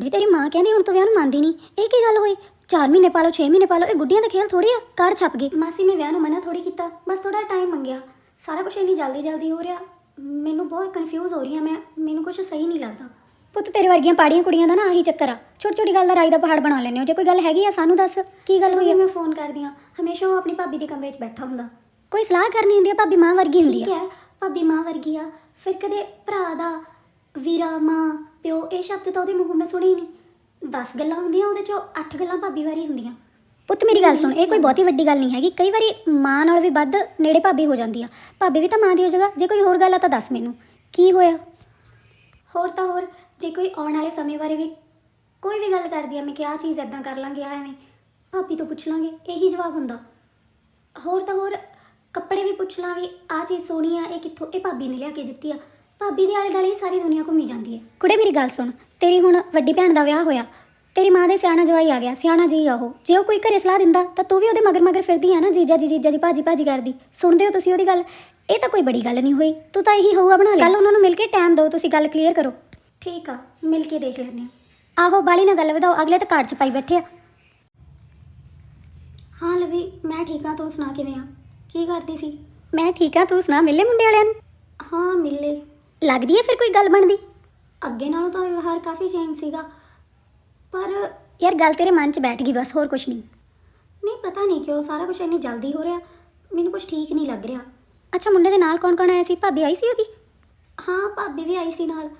ਕੁੜੇ ਤੇਰੀ ਮਾਂ ਕਹਿੰਦੀ ਹੁਣ ਤੂੰ ਵਿਆਹ ਨੂੰ ਮੰਨਦੀ ਨਹੀਂ। ਇਹ ਕੀ ਗੱਲ ਹੋਈ? 4 ਮਹੀਨੇ ਪਾ ਲਓ 6 ਮਹੀਨੇ ਪਾ ਲਓ ਇਹ ਗੁੱਡੀਆਂ ਦਾ ਖੇਲ ਥੋੜੀ ਆ ਕਾਰਡ ਛਪ ਗਈ ਮਾਸੀ ਮੈਂ ਵਿਆਹ ਨੂੰ ਮਨਾ ਥੋੜੀ ਕੀਤਾ। ਬਸ ਥੋੜਾ ਟਾਈਮ ਮੰਗਿਆ। ਸਾਰਾ ਕੁਝ ਇੰਨੀ ਜਲਦੀ ਜਲਦੀ ਹੋ ਰਿਹਾ। ਮੈਨੂੰ ਬਹੁਤ ਕਨਫਿਊਜ਼ ਹੋ ਰਹੀ ਹਾਂ ਮੈਂ। ਮੈਨੂੰ ਕੁਝ ਸਹੀ ਨਹੀਂ ਲੱਗਦਾ। ਪੁੱਤ ਤੇਰੇ ਵਰਗੀਆਂ ਪਾੜੀਆਂ ਕੁੜੀਆਂ ਦਾ ਨਾ ਆਹੀ ਚੱਕਰ ਆ। ਛੋਟੀ ਛੋਟੀ ਗੱਲ ਦਾ ਰਾਈ ਦਾ ਪਹਾੜ ਬਣਾ ਲੈਂਦੇ ਹੋ। ਜੇ ਕੋਈ ਗੱਲ ਹੈਗੀ ਆ ਸਾਨੂੰ ਦੱਸ। ਕੀ ਗੱਲ ਹੋਈ ਹੈ ਮੈਂ ਫੋਨ ਕਰਦੀ ਆ ਹਮੇਸ਼ਾ ਉਹ ਆਪਣੀ ਭਾਬੀ ਦੇ ਕਮਰੇ 'ਚ ਬੈਠਾ ਹੁੰਦਾ। ਕੋਈ ਸਲਾਹ ਕਰਨੀ ਹੁੰਦੀ ਆ? ਭਾਬੀ ਮਾਂ ਵਰਗੀ ਹੁੰਦੀ ਆ। ਠੀਕ ਹੈ ਭਾਬੀ ਮਾਂ ਵਰਗੀ ਆ। ਫਿਰ ਕਦੇ ਭਰਾ ਦਾ ਵੀਰਾ ਮਾਂ ਪਿਓ ਇਹ ਸ਼ਬਦ ਤਾਂ ਉਹਦੇ ਮੂੰਹੋਂ ਮੈਂ ਸੁਣੇ ਹੀ ਨਹੀਂ। 10 ਗੱਲਾਂ ਹੁੰਦੀਆਂ, ਉਹਦੇ ਚੋਂ 8 ਗੱਲਾਂ ਭਾਬੀ ਵਾਰੀ ਹੁੰਦੀਆਂ। ਪੁੱਤ ਮੇਰੀ ਗੱਲ ਸੁਣ, ਇਹ ਕੋਈ ਬਹੁਤੀ ਵੱਡੀ ਗੱਲ ਨਹੀਂ ਹੈਗੀ। ਕਈ ਵਾਰੀ ਮਾਂ ਨਾਲ ਵੀ ਵੱਧ ਨੇੜੇ ਭਾਬੀ ਹੋ ਜਾਂਦੀ ਆ। ਭਾਬੀ ਵੀ ਤਾਂ ਮਾਂ ਦੀ ਹੋ ਜਗ੍ਹਾ, ਜੇ ਕੋਈ ਹੋਰ ਗੱਲ ਆ ਤਾਂ ਦੱਸ ਮੈਨੂੰ। ਕੀ ਹੋਇਆ? ਹੋਰ ਤਾਂ ਹੋਰ, ਜੇ ਕੋਈ ਆਉਣ ਵਾਲੇ ਸਮੇਂ ਬਾਰੇ ਵੀ ਕੋਈ ਵੀ ਗੱਲ ਕਰਦੀ ਆ, ਮੈਂ ਕਿ ਆਹ ਚੀਜ਼ ਐਦਾਂ ਕਰ ਲਾਂਗੇ ਆ ਐਵੇਂ। ਭਾਬੀ ਤੋਂ ਪੁੱਛ ਲਾਂਗੇ, ਇਹੀ ਜਵਾਬ ਹੁੰਦਾ। ਹੋਰ ਤਾਂ ਹੋਰ, ਕੱਪੜੇ ਵੀ ਪੁੱਛ ਲਾਂ ਵੀ ਆਹ ਚੀਜ਼ ਸੋਹਣੀ ਆ, ਇਹ ਕਿੱਥੋਂ, ਇਹ ਭਾਬੀ ਨੇ ਲਿਆ ਕੇ ਦਿੱਤੀ ਆ। ਭਾਬੀ ਦੇ ਆਲੇ ਦੁਆਲੇ ਹੀ ਸਾਰੀ ਦੁਨੀਆ ਘੁੰਮੀ ਜਾਂਦੀ ਹੈ। ਕੁੜੇ ਮੇਰੀ ਗੱਲ ਸੁਣ। ਤੇਰੀ ਹੁਣ ਵੱਡੀ ਭੈਣ ਦਾ ਵਿਆਹ ਹੋਇਆ। ਤੇਰੀ ਮਾਂ ਦੇ ਸਿਆਣਾ ਜਵਾਈ ਆ ਗਿਆ। ਸਿਆਣਾ ਜੀ ਆ ਉਹ। ਜੇ ਉਹ ਕੋਈ ਘਰੇ ਸਲਾਹ ਦਿੰਦਾ ਤਾਂ ਤੂੰ ਵੀ ਉਹਦੇ ਮਗਰ ਮਗਰ ਫਿਰਦੀ ਆ ਨਾ ਜੀਜਾ ਜੀ ਜੀਜਾ ਜੀ ਭਾਜੀ ਭਾਜੀ ਕਰਦੀ। ਸੁਣਦੇ ਹੋ ਤੁਸੀਂ ਉਹਦੀ ਗੱਲ? ਇਹ ਤਾਂ ਕੋਈ ਬੜੀ ਗੱਲ ਨਹੀਂ ਹੋਈ। ਤੂੰ ਤਾਂ ਇਹੀ ਹੋਊਗਾ ਬਣਾ ਲਿਆ। ਕੱਲ ਉਹਨਾਂ ਨੂੰ ਮਿਲ ਕੇ ਟਾਈਮ ਦਿਓ ਤੁਸੀਂ ਗੱਲ ਕਲੀਅਰ ਕਰੋ। ਠੀਕ ਆ ਮਿਲ ਕੇ ਦੇਖ ਲੈਂਦੇ ਆ ਆਹੋ ਬਾਲੀ ਨਾਲ ਗੱਲ ਵਧਾਓ। ਅਗਲੇ ਤਾਂ ਕਾਰਡ ਚ ਪਾਈ ਬੈਠੇ ਆ। ਹਾਂ ਲਵੀ ਮੈਂ ਠੀਕ ਆ। ਤੂੰ ਸੁਣਾ ਕਿਵੇਂ ਆ? ਕੀ ਕਰਦੀ ਸੀ? ਮੈਂ ਠੀਕ ਆ। ਤੂੰ ਸੁਣਾ ਮਿਲੇ ਮੁੰਡੇ ਵਾਲਿਆਂ ਨੂੰ? ਹਾਂ ਮਿਲੇ। ਲੱਗਦੀ ਹੈ ਫਿਰ ਕੋਈ ਗੱਲ ਬਣਦੀ? ਅੱਗੇ ਨਾਲੋਂ ਤਾਂ ਵਿਵਹਾਰ ਕਾਫੀ ਚੇਂਜ ਸੀਗਾ। ਪਰ ਯਾਰ ਗੱਲ ਤੇਰੇ ਮਨ 'ਚ ਬੈਠ ਗਈ ਬਸ ਹੋਰ ਕੁਝ ਨਹੀਂ। ਨਹੀਂ ਪਤਾ ਨਹੀਂ ਕਿਉਂ ਸਾਰਾ ਕੁਝ ਇੰਨੀ ਜਲਦੀ ਹੋ ਰਿਹਾ। ਮੈਨੂੰ ਕੁਝ ਠੀਕ ਨਹੀਂ ਲੱਗ ਰਿਹਾ। ਅੱਛਾ ਮੁੰਡੇ ਦੇ ਨਾਲ ਕੌਣ ਕੌਣ ਆਇਆ ਸੀ? ਭਾਬੀ ਆਈ ਸੀ ਉਹਦੀ? ਹਾਂ ਭਾਬੀ ਵੀ ਆਈ ਸੀ ਨਾਲ।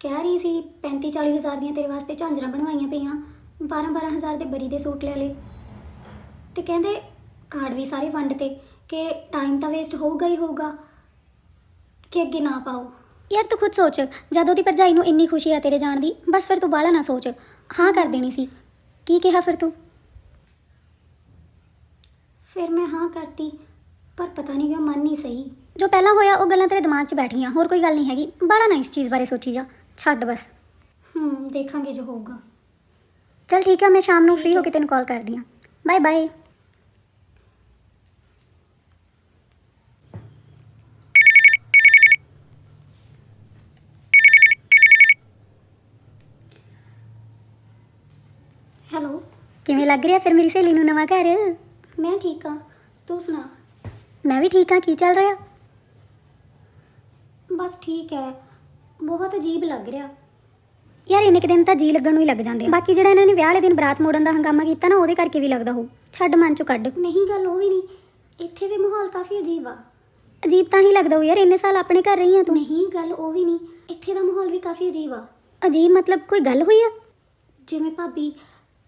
ਕਹਿ ਰਹੀ ਸੀ 35 40 ਹਜ਼ਾਰ ਦੀਆਂ ਤੇਰੇ ਵਾਸਤੇ ਝਾਂਜਰਾਂ ਬਣਵਾਈਆਂ ਪਈਆਂ। 12 12 ਹਜ਼ਾਰ ਦੇ ਬਰੀ ਦੇ ਸੂਟ ਲੈ ਲਏ। ਤੇ ਕਹਿੰਦੇ ਕਾਰਡ ਵੀ ਸਾਰੇ ਵੰਡ ਤੇ ਕਿ ਟਾਈਮ ਤਾਂ ਵੇਸਟ ਹੋਊਗਾ ਹੀ ਹੋਊਗਾ ਕਿ ਅੱਗੇ ਨਾ ਪਾਓ। ਯਾਰ ਤੂੰ ਖੁਦ ਸੋਚ ਜਦ ਉਹਦੀ ਭਰਜਾਈ ਨੂੰ ਇੰਨੀ ਖੁਸ਼ੀ ਆ ਤੇਰੇ ਜਾਣ ਦੀ ਬਸ ਫਿਰ ਤੂੰ ਬਾਹਲਾ ਨਾ ਸੋਚ। ਹਾਂ ਕਰ ਦੇਣੀ ਸੀ। ਕੀ ਕਿਹਾ ਫਿਰ ਤੂੰ? ਫਿਰ ਮੈਂ ਹਾਂ ਕਰਤੀ ਪਰ ਪਤਾ ਨਹੀਂ ਕਿਉਂ ਮਨ ਨਹੀਂ ਸਹੀ। ਜੋ ਪਹਿਲਾਂ ਹੋਇਆ ਉਹ ਗੱਲਾਂ ਤੇਰੇ ਦਿਮਾਗ 'ਚ ਬੈਠ ਗਈਆਂ ਹੋਰ ਕੋਈ ਗੱਲ ਨਹੀਂ ਹੈਗੀ। ਬਾਹਲਾ ਨਾ ਇਸ ਚੀਜ਼ ਬਾਰੇ ਸੋਚੀ ਜਾ। ਛੱਡ ਬਸ। ਹੂੰ ਦੇਖਾਂਗੇ ਜੋ ਹੋਊਗਾ। ਚਲ ਠੀਕ ਆ ਮੈਂ ਸ਼ਾਮ ਨੂੰ ਫ੍ਰੀ ਹੋ ਕੇ ਤੈਨੂੰ ਕਾਲ ਕਰਦੀ ਆ ਬਾਏ ਬਾਏ ਕਿਵੇਂ ਲੱਗ ਰਿਹਾ ਫਿਰ ਮੇਰੀ ਸਹੇਲੀ ਨੂੰ ਨਵਾਂ ਘਰ? ਮੈਂ ਠੀਕ ਆ ਤੂੰ ਸੁਣਾ? ਮੈਂ ਵੀ ਠੀਕ ਆ ਕੀ ਚੱਲ ਰਿਹਾ? ਬਸ ਠੀਕ ਹੈ। ਬਹੁਤ ਅਜੀਬ ਲੱਗ ਰਿਹਾ। ਯਾਰ ਇੰਨੇ ਕੁ ਦਿਨ ਤਾਂ ਜੀ ਲੱਗਣ ਨੂੰ ਹੀ ਲੱਗ ਜਾਂਦੇ ਆ। ਬਾਕੀ ਜਿਹੜਾ ਇਹਨਾਂ ਨੇ ਵਿਆਹ ਵਾਲੇ ਦਿਨ ਬਰਾਤ ਮੋੜਨ ਦਾ ਹੰਗਾਮਾ ਕੀਤਾ ਨਾ ਉਹਦੇ ਕਰਕੇ ਵੀ ਲੱਗਦਾ ਹੋ ਛੱਡ ਮਨ ਚੋਂ ਕੱਢ। ਨਹੀਂ ਗੱਲ ਉਹ ਵੀ ਨਹੀਂ। ਇੱਥੇ ਵੀ ਮਾਹੌਲ ਕਾਫੀ ਅਜੀਬ ਆ। ਅਜੀਬ ਤਾਂ ਹੀ ਲੱਗਦਾ ਹੋ ਯਾਰ ਇੰਨੇ ਸਾਲ ਆਪਣੇ ਘਰ ਰਹੀ ਆ ਤੂੰ। ਨਹੀਂ ਗੱਲ ਉਹ ਵੀ ਨਹੀਂ। ਇੱਥੇ ਦਾ ਮਾਹੌਲ ਵੀ ਕਾਫੀ ਅਜੀਬ ਆ। ਅਜੀਬ ਮਤਲਬ ਕੋਈ ਗੱਲ ਹੋਈ ਆ? ਜਿਵੇਂ ਭਾਬੀ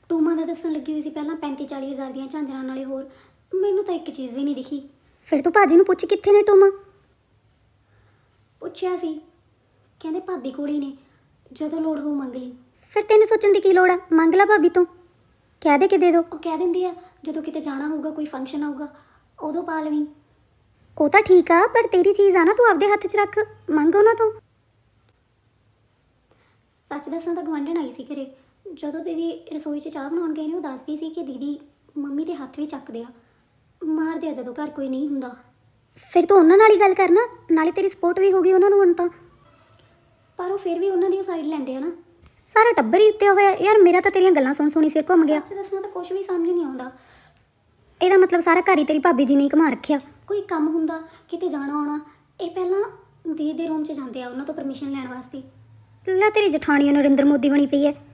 ਟੂਮਾ ਦਾ ਦੱਸਣ ਲੱਗੀ ਹੋਈ ਸੀ ਪਹਿਲਾਂ 35 40 ਹਜ਼ਾਰ ਦੀਆਂ ਝਾਂਜਰਾਂ ਨਾਲੇ ਹੋਰ। ਮੈਨੂੰ ਤਾਂ ਇੱਕ ਚੀਜ਼ ਵੀ ਨਹੀਂ ਦਿਖੀ। ਫਿਰ ਤੂੰ ਭਾਜੀ ਨੂੰ ਪੁੱਛ ਕਿੱਥੇ ਨੇ ਟੂਮਾ? ਪੁੱਛਿਆ ਸੀ। ਕਹਿੰਦੇ ਭਾਬੀ ਕੋਲ ਹੀ ਨੇ ਜਦੋਂ ਲੋੜ ਹੋਊ ਮੰਗ ਲਈ। ਫਿਰ ਤੈਨੂੰ ਸੋਚਣ ਦੀ ਕੀ ਲੋੜ ਆ? ਮੰਗ ਲੈ ਭਾਬੀ ਤੋਂ। ਕਹਿ ਦੇ ਕਿ ਦੇ। ਦੋ ਉਹ ਕਹਿ ਦਿੰਦੀ ਆ ਜਦੋਂ ਕਿਤੇ ਜਾਣਾ ਹੋਊਗਾ ਕੋਈ ਫੰਕਸ਼ਨ ਆਊਗਾ ਉਦੋਂ ਪਾ ਲਵੀਂ। ਉਹ ਤਾਂ ਠੀਕ ਆ ਪਰ ਤੇਰੀ ਚੀਜ਼ ਆ ਨਾ ਤੂੰ ਆਪਦੇ ਹੱਥ 'ਚ ਰੱਖ। ਮੰਗ ਉਹਨਾਂ ਤੋਂ। ਸੱਚ ਦੱਸਾਂ ਤਾਂ ਗਵਾਂਢਣ ਆਈ ਸੀ ਘਰੇ। ਜਦੋਂ ਦੀਦੀ ਰਸੋਈ 'ਚ ਚਾਹ ਬਣਾਉਣ ਗਏ ਨੇ ਉਹ ਦੱਸਦੀ ਸੀ ਕਿ ਦੀਦੀ ਮੰਮੀ ਦੇ ਹੱਥ ਵੀ ਚੱਕਦੇ ਆ। ਮਾਰਦੇ ਆ ਜਦੋਂ ਘਰ ਕੋਈ ਨਹੀਂ ਹੁੰਦਾ। ਫਿਰ ਤੂੰ ਉਹਨਾਂ ਨਾਲ ਹੀ ਗੱਲ ਕਰਨਾ ਨਾਲੇ ਤੇਰੀ ਸਪੋਰਟ ਵੀ ਹੋਗੀ ਉਹਨਾਂ ਨੂੰ ਹੁਣ ਤਾਂ। ਪਰ ਉਹ ਫਿਰ ਵੀ ਉਹਨਾਂ ਦੀ ਸਾਈਡ ਲੈਂਦੇ ਆ ਨਾ। ਸਾਰਾ ਟੱਬਰ ਹੀ ਉੱਤੇ ਹੋਇਆ ਯਾਰ ਮੇਰਾ ਤਾਂ ਤੇਰੀਆਂ ਗੱਲਾਂ ਸੁਣ ਸੁਣੀ ਸਿਰ ਘੁੰਮ ਗਿਆ। ਸੱਚ ਦੱਸਣਾ ਤਾਂ ਕੁਝ ਵੀ ਸਮਝ ਨਹੀਂ ਆਉਂਦਾ। ਇਹਦਾ ਮਤਲਬ ਸਾਰਾ ਘਰ ਹੀ ਤੇਰੀ ਭਾਬੀ ਜੀ ਨੇ ਘੁਮਾ ਰੱਖਿਆ। ਕੋਈ ਕੰਮ ਹੁੰਦਾ ਕਿਤੇ ਜਾਣਾ ਆਉਣਾ ਇਹ ਪਹਿਲਾਂ ਦੀਦੀ ਦੇ ਰੂਮ 'ਚ ਜਾਂਦੇ ਆ ਉਹਨਾਂ ਤੋਂ ਪਰਮਿਸ਼ਨ ਲੈਣ ਵਾਸਤੇ। ਲੈ ਤੇਰੀ ਜਠਾਣੀ ਨਰਿੰਦਰ ਮੋਦੀ ਬਣੀ ਪਈ ਹੈ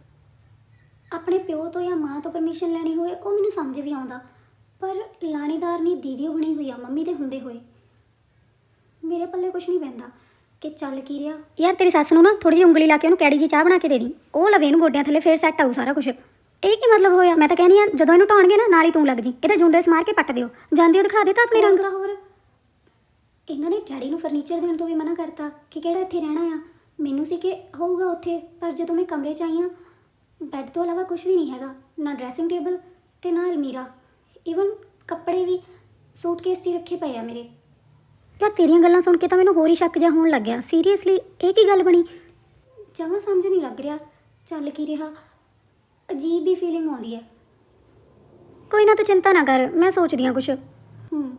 ਆਪਣੇ ਪਿਓ ਤੋਂ ਜਾਂ ਮਾਂ ਤੋਂ ਪਰਮਿਸ਼ਨ ਲੈਣੀ ਹੋਏ ਉਹ ਮੈਨੂੰ ਸਮਝ ਵੀ ਆਉਂਦਾ। ਪਰ ਲਾਣੀਦਾਰ ਨਹੀਂ ਦੀਦੀ ਬਣੀ ਹੋਈ ਆ ਮੰਮੀ ਦੇ ਹੁੰਦੇ ਹੋਏ। ਮੇਰੇ ਪੱਲੇ ਕੁਝ ਨਹੀਂ ਪੈਂਦਾ ਕਿ ਚੱਲ ਕੀ ਰਿਹਾ। ਯਾਰ ਤੇਰੀ ਸੱਸ ਨੂੰ ਨਾ ਥੋੜੀ ਜਿਹੀ ਉਂਗਲੀ ਲਾ ਕੇ ਉਹਨੂੰ ਕੈੜੀ ਜੀ ਚਾਹ ਬਣਾ ਕੇ ਦੇ ਦੀ। ਉਹ ਲਵੇ ਇਹਨੂੰ ਗੋਡਿਆਂ ਥੱਲੇ ਫੇਰ ਸੈੱਟ ਆਊ ਸਾਰਾ ਕੁਝ ਇਹ ਕੀ ਮਤਲਬ ਹੋਇਆ? ਮੈਂ ਤਾਂ ਕਹਿੰਦੀ ਆ ਜਦੋਂ ਇਹਨੂੰ ਢਾਉਣਗੇ ਨਾ ਨਾਲ ਹੀ ਤੂੰ ਲੱਗ ਜੀ। ਇਹਦੇ ਜੁੰਡੇ ਸਮਾਰ ਕੇ ਪੱਟ ਦਿਓ। ਜਾਂਦੀ ਉਹ ਦਿਖਾ ਦੇ ਤਾਂ ਆਪਣੇ ਰੰਗ। ਹੋਰ। ਇਹਨਾਂ ਨੇ ਡੈਡੀ ਨੂੰ ਫਰਨੀਚਰ ਦੇਣ ਤੋਂ ਵੀ ਮਨਾ ਕਰਤਾ ਕਿ ਕਿਹੜਾ ਇੱਥੇ ਰਹਿਣਾ ਆ। ਮੈਨੂੰ ਸੀ ਕਿ ਹੋਊਗਾ ਉੱਥੇ ਪਰ ਜਦੋਂ ਮੈਂ ਕਮਰੇ 'ਚ ਆਈ ਹਾਂ ਬੈੱਡ ਤੋਂ ਇਲਾਵਾ ਕੁਝ ਵੀ ਨਹੀਂ ਹੈਗਾ, ਨਾ ਡਰੈਸਿੰਗ ਟੇਬਲ ਤੇ ਨਾ ਅਲਮੀਰਾ। ਈਵਨ ਕੱਪੜੇ ਵੀ ਸੂਟਕੇਸ 'ਚ ਹੀ ਰੱਖੇ ਪਏ ਆ ਮੇਰੇ। ਯਾਰ ਤੇਰੀਆਂ ਗੱਲਾਂ ਸੁਣ ਕੇ ਤਾਂ ਮੈਨੂੰ ਹੋਰ ਹੀ ਸ਼ੱਕ ਜਿਹਾ ਹੋਣ ਲੱਗਿਆ। ਸੀਰੀਅਸਲੀ ਇਹ ਕੀ ਗੱਲ ਬਣੀ? ਜਮਾਂ ਸਮਝ ਨਹੀਂ ਲੱਗ ਰਿਹਾ। ਚੱਲ ਕੀ ਰਿਹਾ? ਅਜੀਬ ਹੀ ਫੀਲਿੰਗ ਆਉਂਦੀ ਹੈ। ਕੋਈ ਨਾ ਤੂੰ ਚਿੰਤਾ ਨਾ ਕਰ, ਮੈਂ ਸੋਚਦੀ ਹਾਂ ਕੁਛ। ਹੂੰ।